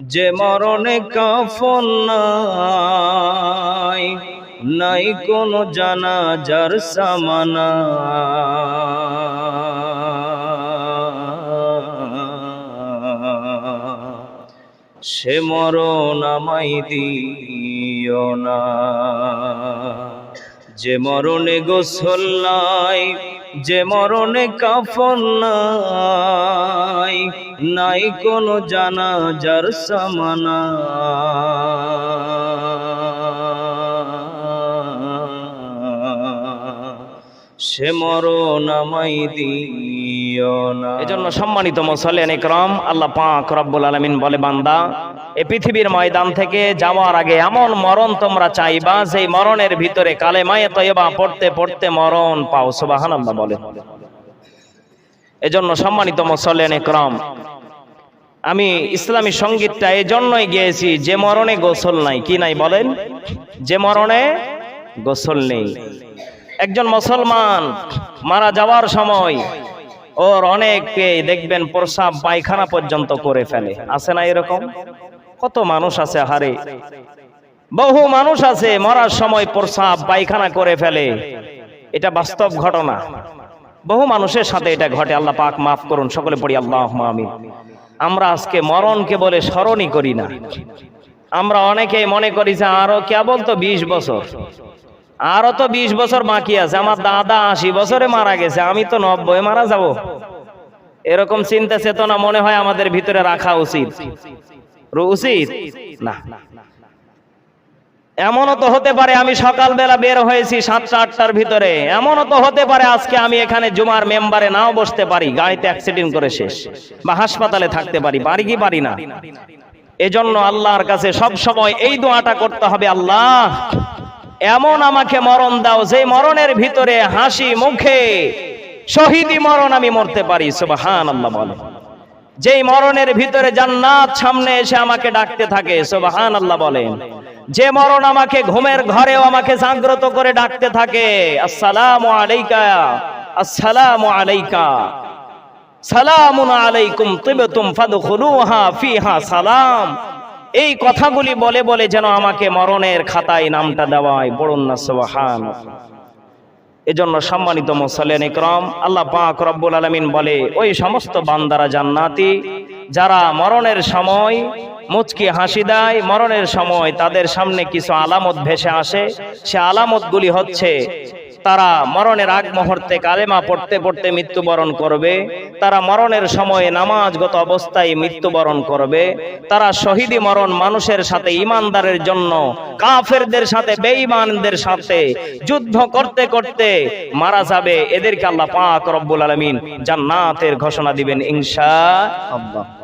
যে মরণে কাফন নাই নাই কোনো জানাজার সামানা। সে মরণ আমাই দিও না। যে মরণে গোসল নাই যে মরণে কাফন নাই নাই কোনো জানাজার সামানা। সে মরণ না। এজন্য সম্মানিত মুসল্লিয়ান ইকরাম আল্লাহ পাক রব্বুল আলামিন বলে, বান্দা এই পৃথিবীর ময়দান থেকে যাওয়ার আগে এমন মরণ তোমরা চাইবা যে মরণের ভিতরে কালেমায়ে তয়বা পড়তে পড়তে মরণ পাও। সুবহানাল্লাহ বলে। এজন্য সম্মানিত মুসল্লিয়ান ক্রম আমি ইসলামী সঙ্গীতটা এই জন্যই গিয়েছি, যে মরণে গোসল নাই। কি নাই বলেন? যে মরণে গোসল নেই। একজন মুসলমান মারা যাওয়ার সময় ওর অনেককে দেখবেন প্রসাব পায়খানা পর্যন্ত করে ফেলে। আছে না এরকম? কত মানুষ আছে হারে বহু মানুষ আছে, মরার সময় প্রসাব পায়খানা করে ফেলে। এটা বাস্তব ঘটনা। বহু মানুষের সাথে এটা ঘটে। আল্লাহ পাক মাফ করুন, সকলে পড়ি আল্লাহ আমিন। আমরা আজকে মরণকে বলে স্মরণই করি না। আমরা অনেকেই মনে করি যে আরও কেবল তো বিশ বছর। আরও তো বিশ বছর বাকি আছে। আমার দাদা আশি বছরে মারা গেছে, আমি তো নব্বই, মারা যাব। এরকম চিন্তা চেতনা মনে হয় আমাদের ভিতরে রাখা উচিত। উচিত না। এমনও তো হতে পারে আমি সকালবেলা বের হয়েছি সাতটা, আটটার ভিতরে। এমনও তো হতে পারে আজকে আমি এখানে জুমার মেম্বারে নাও বসতে পারি, গাড়িতে অ্যাক্সিডেন্ট করে শেষ, বা হাসপাতালে থাকতে পারি পারি কি পারি না। এজন্য আল্লাহর কাছে সব সময় এই দোয়াটা করতে হবে, আল্লাহ, এমন আমাকে মরণ দাও যে মরণের ভিতরে হাসি মুখে শহীদি মরণ আমি মরতে পারি সুবহান আল্লাহ বলে। যেই মরণের ভিতরে জান্নাত সামনে এসে আমাকে ডাকতে থাকে সুবহান আল্লাহ বলেন। যে মরণ আমাকে ঘুমের ঘরেও আমাকে জাগ্রত করে ডাকতে থাকে, আসসালামু আলাইকা আসসালামু আলাইকা। সালামুন আলাইকুম তিবতুম ফাদখুলুহা ফিহা সালাম। এই কথাগুলি বলে বলে যেন আমাকে মরণের খাতায় নামটা দেওয়ায়, পড়ুন না সুবহান এজন্য সম্মানিত মুসলেন ইকরম, আল্লাহ পাক রব্বুল আলমিন বলে, ওই সমস্ত বান্দারা জান্নাতি, যারা মরণের সময় মুচকি হাসি দেয়, মরণের সময় তাদের সামনে কিছু আলামত ভেসে আসে, সে আলামতগুলি হচ্ছে, তারা মরণের আগ মুহূর্তে কালেমা পড়তে পড়তে মৃত্যুবরণ করবে তারা মরণের সময়ে নামাজগত অবস্থায় মৃত্যুবরণ করবে। তারা শহীদি মরণ মানুষের সাথে, ইমানদারের জন্য, কাফেরদের সাথে, বেঈমানদের সাথে যুদ্ধ করতে করতে মারা যাবে। এদেরকে আল্লাহ পাক রব্বুল আলামিন জান্নাতের ঘোষণা দিবেন, ইনশা আল্লাহ।